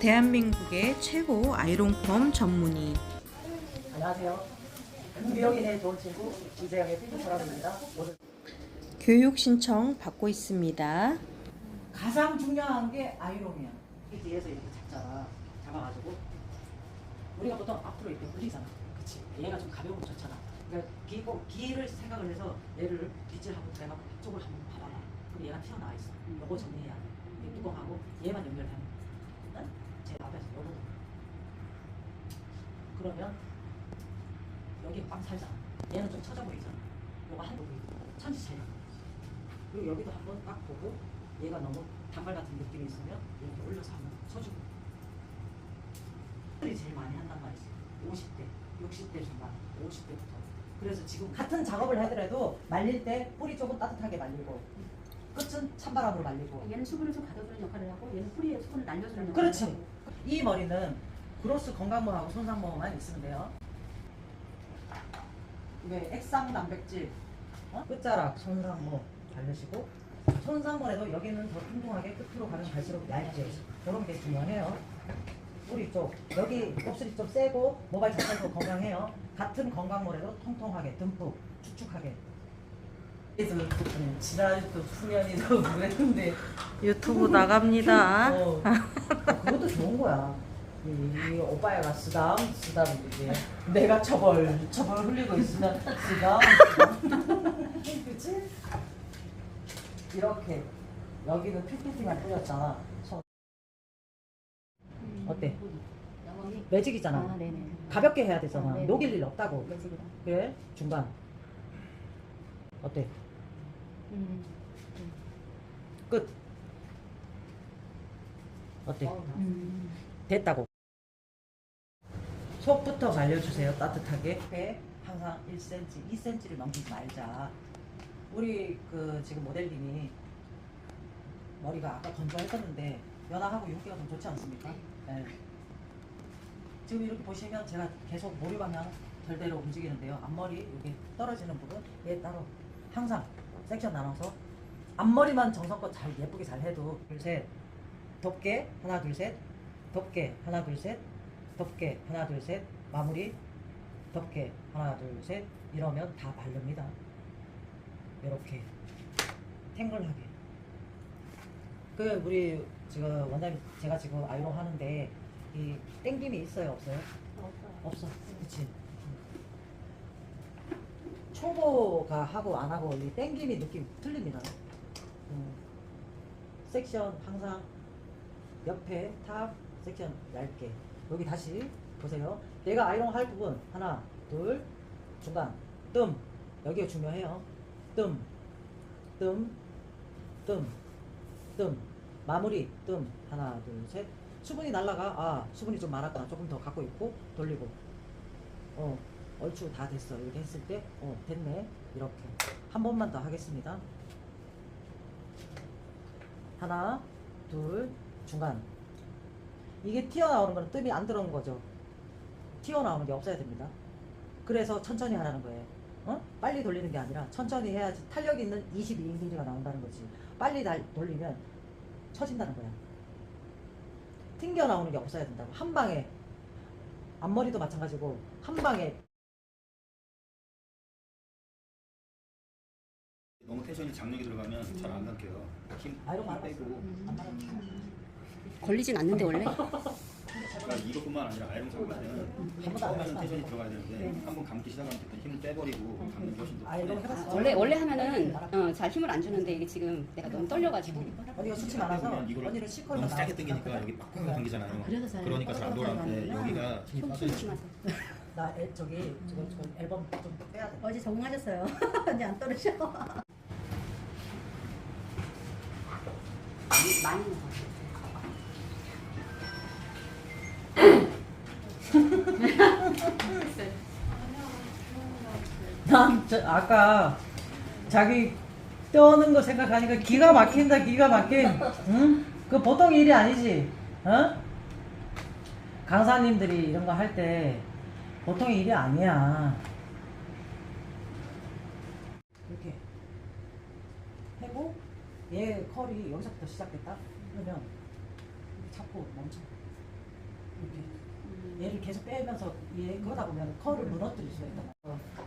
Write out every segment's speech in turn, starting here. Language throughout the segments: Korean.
대한민국의 최고 아이롱펌 전문의 안녕하세요. 무역인의 좋은 친구 이재영의 피부처럼입니다. 오늘 교육 신청 받고 있습니다. 가장 중요한 게 아이롱이야. 이 뒤에서 이렇게 잡잖아. 잡아가지고 우리가 보통 앞으로 이렇게 올리잖아. 그치? 얘가 좀 가벼우면 좋잖아. 그러니까 기, 기를 생각을 해서 얘를 빗질 하고 내가 이쪽을 한번 봐봐라. 그럼 얘가 튀어나와 있어. 요거 정리해야 돼. 이 뚜껑하고 얘만 연결되는 거야. 제 앞에서 요거 그러면 여기 꽉 살잖아. 얘는 좀 처져 보이잖아. 요거 한 부분 천지 차려. 그리고 여기도 한번 딱 보고 얘가 너무 단발 같은 느낌이 있으면 이렇게 올려서 한번 쳐주고. 이 제일 많이 한단 말이지. 50대, 60대 중반, 50대부터. 그래서 지금 같은 작업을 하더라도 말릴 때 뿌리 쪽은 따뜻하게 말리고 끝은 찬바람으로 말리고 얘는 수분을 좀 가둬주는 역할을 하고 얘는 뿌리에 수분을 날려주는 역할을 그렇지. 하고 이 머리는 그로스 건강모하고 손상모만 있으면 돼요. 이게 액상 단백질, 어? 끝자락 손상모 바르시고 손상모에도 여기는 더 통통하게 끝으로 가면 갈수록 얇게 그런 게 중요해요. 뿌리 쪽 여기 곱슬이 좀 세고 모발 자체도 건강해요. 같은 건강모래도 통통하게 듬뿍 축축하게. 그래서 지난주 수면이도 그랬는데 유튜브 나갑니다. 어, 그것도 좋은 거야. 이, 이 오빠가 쓰담 쓰담 이게 내가 처벌 처벌 흘리고 있으면 쓰담 쓰담. 그치? 이렇게 여기는 PPT만 뿌렸잖아. 손. 어때? 영원히 매직이잖아. 아 네네 가볍게 해야 되잖아. 아. 녹일 일 없다고. 매직이다 그래? 중간. 어때? 음. 끝. 어때? 음. 됐다고. 속부터 말려주세요. 따뜻하게. 배 항상 1cm, 2cm를 넘기지 말자. 우리 그 지금 모델님이 머리가 아까 건조했었는데 연하하고 윤기가 좀 좋지 않습니까? 네. 지금 이렇게 보시면 제가 계속 모류 방향 별대로 움직이는데요. 앞머리 여기 떨어지는 부분 얘 따로 항상 섹션 나눠서 앞머리만 정성껏 잘 예쁘게 잘 해도 둘셋 덮개 하나 둘 셋. 덮개 하나 둘 셋. 덮개 하나 둘 셋. 마무리. 덮개 하나 둘 셋. 이러면 다 바릅니다. 이렇게. 탱글하게. 그 우리 지금 원장님 제가 지금 아이롱 하는데 이 땡김이 있어요? 없어요? 없어. 그치? 초보가 하고 안 하고 이 땡김이 느낌 틀립니다. 음. 섹션 항상 옆에 탑 섹션 얇게. 여기 다시 보세요. 내가 아이롱 할 부분. 하나 둘 중간. 뜸. 여기가 중요해요. 뜸 뜸 뜸 뜸. 마무리. 뜸. 하나 둘셋. 수분이 날라가. 아 수분이 좀 많았구나 조금 더 갖고 있고 돌리고. 어 얼추 다 됐어. 이렇게 했을 때. 어 됐네. 이렇게. 한 번만 더 하겠습니다. 하나 둘 중간. 이게 튀어나오는 거는 뜸이 안 들어오는 거죠. 튀어나오는 게 없어야 됩니다. 그래서 천천히 하라는 거예요. 어? 빨리 돌리는 게 아니라 천천히 해야지 탄력 있는 22mm가 나온다는 거지. 빨리 날 돌리면 처진다는 거야. 튕겨 나오는 게 없어야 된다고. 한 방에. 앞머리도 마찬가지고 한 방에. 너무 텐션이 장력이 들어가면 잘 안 감겨요. 힘, 아이롱 힘안 빼고. 안 걸리진 않는데 원래 그러니까 이것뿐만 아니라 아이롱 사고는 전부 다 처음에는 알았어. 텐션이 들어가야 되는데 한 번 감기 시작하면 그때 힘을 빼버리고 감는 게 훨씬 더. 해봤어 원래 원래 하면은 어, 잘 힘을 안 주는데 이게 지금 내가 너무 떨려가지고 언니가 수치 많아서 이거를 언니를 너무 세게 당기니까 여기 빡빡 당기잖아요. 그래서 잘 그러니까 잘 안 돌아가는데 여기가 힘이 나 애, 저기 지금 저 앨범 좀 빼야 돼 어제 적응하셨어요. 언니 안 떨으셔. 많이 먹어 난 저, 아까 자기 떠는 거 생각하니까 기가 막힌다 기가 막힌 응? 그 보통 일이 아니지 어? 강사님들이 이런 거 할 때 보통 일이 아니야 이렇게 하고 얘 컬이 여기서부터 시작됐다 그러면 잡고 멈춰 이렇게 얘를 계속 빼면서 얘 그러다 보면 컬을 무너뜨릴 수가 말이에요.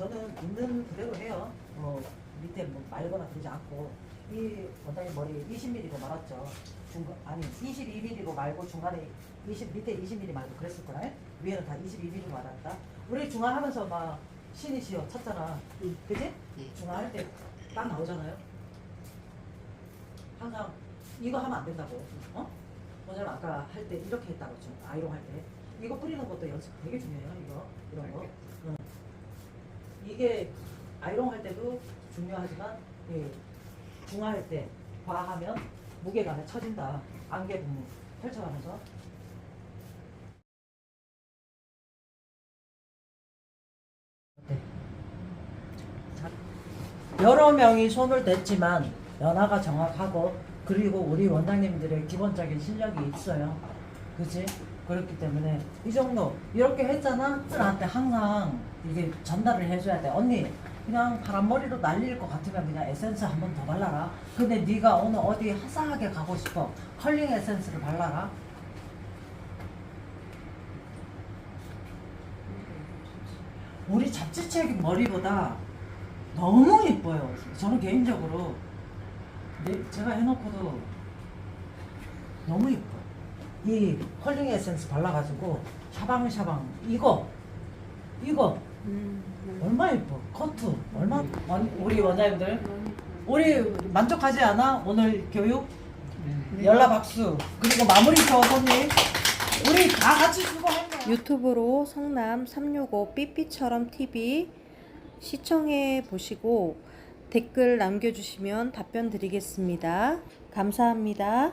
저는 있는 그대로 해요. 뭐 밑에 뭐 말거나 그러지 않고 이 원장님 머리 20mm로 말았죠. 중간 아니 22mm로 말고 중간에 20 밑에 20mm 말고 그랬을 거라. 위에는 다 22mm로 말았다. 우리 중화하면서 막 신이시여 쳤잖아. 응. 그지? 네. 중화할 때 딱 나오잖아요. 항상 이거 하면 안 된다고. 어? 원장님 아까 할 때 이렇게 했다고 죠 아이롱 할 때. 이거 뿌리는 것도 연습 되게 중요해요. 이거 이런 거. 응. 이게 아이롱 할 때도 중요하지만 예, 중화할 때 과하면 무게감에 처진다. 안개 부분 펼쳐가면서? 자, 여러 명이 손을 댔지만 연화가 정확하고 그리고 우리 원장님들의 기본적인 실력이 있어요. 그치? 그렇기 때문에 이 정도 이렇게 했잖아. 나한테 항상 이게 전달을 해줘야 돼. 언니 그냥 파란 머리로 날릴 것 같으면 그냥 에센스 한 번 더 발라라. 근데 네가 오늘 어디 화사하게 가고 싶어. 컬링 에센스를 발라라. 우리 잡지책 머리보다 너무 예뻐요. 저는 개인적으로 네, 제가 해놓고도 너무 예뻐. 이 컬링 에센스 발라가지고 샤방샤방 이거 이거. 얼마 예뻐. 커트. 얼마? 원- 우리 원장님들. 우리 만족하지 않아? 오늘 교육? 연락 박수. 그리고 마무리 저 손님. 우리 다 같이 수고했네. 유튜브로 성남 365 삐삐처럼 TV 시청해 보시고 댓글 남겨주시면 답변 드리겠습니다. 감사합니다.